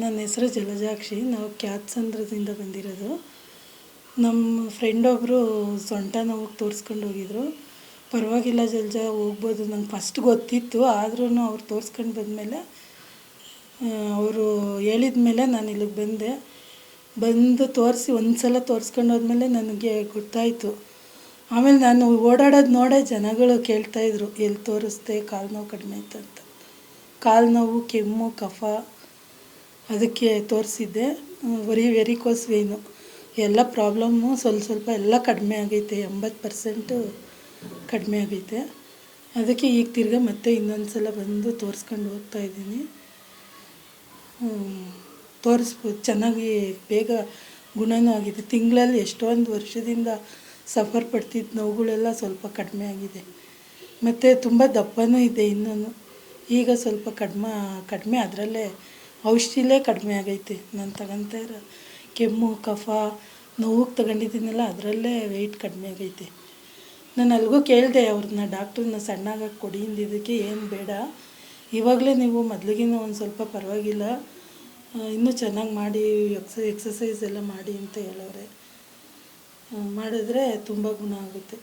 ನನ್ನ ಹೆಸರು ಜಲಜಾಕ್ಷಿ. ನಾವು ಕ್ಯಾತ್ಸಂದ್ರದಿಂದ ಬಂದಿರೋದು. ನಮ್ಮ ಫ್ರೆಂಡ್ ಒಬ್ಬರು ಸೊಂಟ ನೋವಿಗೆ ತೋರಿಸ್ಕೊಂಡು ಹೋಗಿದ್ರು. ಪರವಾಗಿಲ್ಲ ಜಲಜ, ಹೋಗ್ಬೋದು. ನಂಗೆ ಫಸ್ಟ್ ಗೊತ್ತಿತ್ತು. ಆದ್ರೂ ಅವ್ರು ತೋರಿಸ್ಕೊಂಡು ಬಂದಮೇಲೆ ಅವರು ಹೇಳಿದ ಮೇಲೆ ನಾನು ಇಲ್ಲಿಗೆ ಬಂದೆ. ಬಂದು ತೋರಿಸಿ ಒಂದು ಸಲ ತೋರಿಸ್ಕೊಂಡು ಹೋದ್ಮೇಲೆ ನನಗೆ ಗೊತ್ತಾಯಿತು. ಆಮೇಲೆ ನಾನು ಓಡಾಡೋದು ನೋಡೇ ಜನಗಳು ಕೇಳ್ತಾಯಿದ್ರು ಎಲ್ಲಿ ತೋರಿಸ್ದೆ, ಕಾಲು ನೋವು ಕಡಿಮೆ ಆಯ್ತು ಅಂತ ಕಾಲು ನೋವು, ಕೆಮ್ಮು, ಕಫ. ಅದಕ್ಕೆ ತೋರಿಸಿದ್ದೆ ವೆರಿ ವೆರಿಕೋಸ್ ವೇನು ಎಲ್ಲ ಪ್ರಾಬ್ಲಮ್ಮು ಸ್ವಲ್ಪ ಸ್ವಲ್ಪ ಎಲ್ಲ ಕಡಿಮೆ ಆಗೈತೆ, ಎಂಬತ್ತು ಪರ್ಸೆಂಟು ಕಡಿಮೆ ಆಗೈತೆ. ಅದಕ್ಕೆ ಈಗ ತಿರ್ಗ ಮತ್ತೆ ಇನ್ನೊಂದು ಸಲ ಬಂದು ತೋರಿಸ್ಕೊಂಡು ಹೋಗ್ತಾ ಇದ್ದೀನಿ. ತೋರಿಸ್ಬೋದು ಚೆನ್ನಾಗಿ ಬೇಗ ಗುಣನೂ ಆಗಿದೆ. ತಿಂಗಳಲ್ಲಿ ಎಷ್ಟೊಂದು ವರ್ಷದಿಂದ ಸಫರ್ ಪಡ್ತಿದ್ದ ನೋವುಗಳೆಲ್ಲ ಸ್ವಲ್ಪ ಕಡಿಮೆ ಆಗಿದೆ. ಮತ್ತು ತುಂಬ ದಪ್ಪನೂ ಇದೆ ಇನ್ನೂ ಈಗ ಸ್ವಲ್ಪ ಕಡಿಮೆ ಕಡಿಮೆ, ಅದರಲ್ಲೇ ಔಷಧಿಲೇ ಕಡಿಮೆ ಆಗೈತೆ. ನಾನು ತಗೊತಾ ಇರೋ ಕೆಮ್ಮು, ಕಫ ನೋವಿಗೆ ತಗೊಂಡಿದ್ದೀನಲ್ಲ, ಅದರಲ್ಲೇ ವೆಯ್ಟ್ ಕಡಿಮೆ ಆಗೈತೆ. ನಾನು ಅಲ್ಲಿಗೂ ಕೇಳಿದೆ ಅವ್ರನ್ನ, ಡಾಕ್ಟ್ರನ್ನ ಸಣ್ಣಗಾಗಿ ಕೊಡಿ ಇದಕ್ಕೆ ಏನು ಬೇಡ. ಇವಾಗಲೇ ನೀವು ಮೊದಲಿಗಿನ ಒಂದು ಸ್ವಲ್ಪ ಪರವಾಗಿಲ್ಲ. ಇನ್ನೂ ಚೆನ್ನಾಗಿ ಮಾಡಿ ಎಕ್ಸ ಎಕ್ಸಸೈಸ್ ಎಲ್ಲ ಮಾಡಿ ಅಂತ ಹೇಳೋರೆ ಮಾಡಿದ್ರೆ ತುಂಬ ಗುಣ ಆಗುತ್ತೆ.